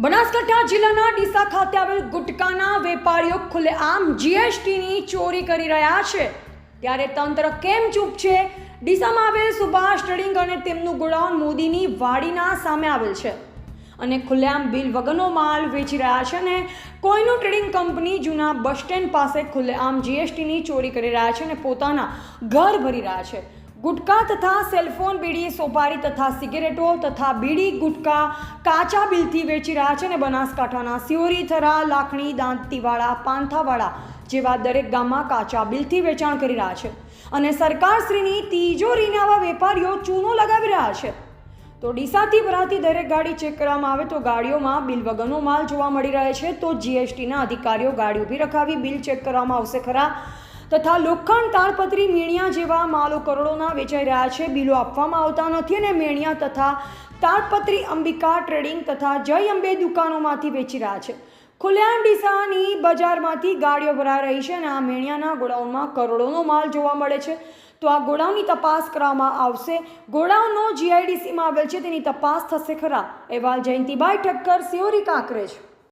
બનાસકાંઠા જિલ્લાના ડીસા ખાતે આવેલ ગુટકાના વેપારીઓ ખુલ્લેઆમ જીએસટીની ચોરી કરી રહ્યા છે. ત્યારે તંત્ર કેમ ચૂપ છે? ડીસામાં આવેલ સુભાષ અને તેમનું ગોડાઉન મોદીની વાડીના સામે આવેલ છે. અને ખુલ્લેઆમ બિલ વગરનો માલ વેચી રહ્યા છે અને કોઈનું ટ્રેડિંગ કંપની જૂના બસ સ્ટેન્ડ પાસે ખુલ્લેઆમ જીએસટીની ચોરી કરી રહ્યા છે અને પોતાના ઘર ભરી રહ્યા છે. ગુટકા તથા સેલફોન, બીડી, સોપારી તથા સિગરેટો તથા બીડી, ગુટકા, કાચા બિલથી વેચી રહ્યા છે અને બનાસકાંઠાના સિયોરી થરા લાખણી, દાંતીવાડા, પાંથાવાડા જેવા દરેક ગામમાં કાચા બિલથી વેચાણ કરી રહ્યા છે. અને સરકારશ્રીની તિજોરીને આવા વેપારીઓ ચૂનો લગાવી રહ્યા છે. તો ડીસાથી ભરાતી દરેક ગાડી ચેક કરવામાં આવે તો ગાડીઓમાં બિલ વગરનો માલ જોવા મળી રહે છે. તો જીએસટીના અધિકારીઓ ગાડી ઊભી રખાવી બિલ ચેક કરવામાં આવશે ખરા? તથા લોખંડ, તાડપત્રી, મેણિયા જેવા માલો કરોડોના વેચાઈ રહ્યા છે. બિલો આપવામાં આવતા નથી અને મેણિયા તથા તાળપત્રી અંબિકા ટ્રેડિંગ તથા જય અંબે દુકાનોમાંથી વેચી રહ્યા છે. ખુલ્લેઆમ ડીસાની બજારમાંથી ગાડીઓ ભરાઈ રહી છે અને આ મેણિયાના ગોડાઉનમાં કરોડોનો માલ જોવા મળે છે. તો આ ગોડાઉનની તપાસ કરવામાં આવશે. ગોડાઉનનો જીઆઈડીસીમાં આવેલ છે. તેની તપાસ થશે ખરા. અહેવાલ જયંતિભાઈ ઠક્કર સિયોરી કાંકરેજ.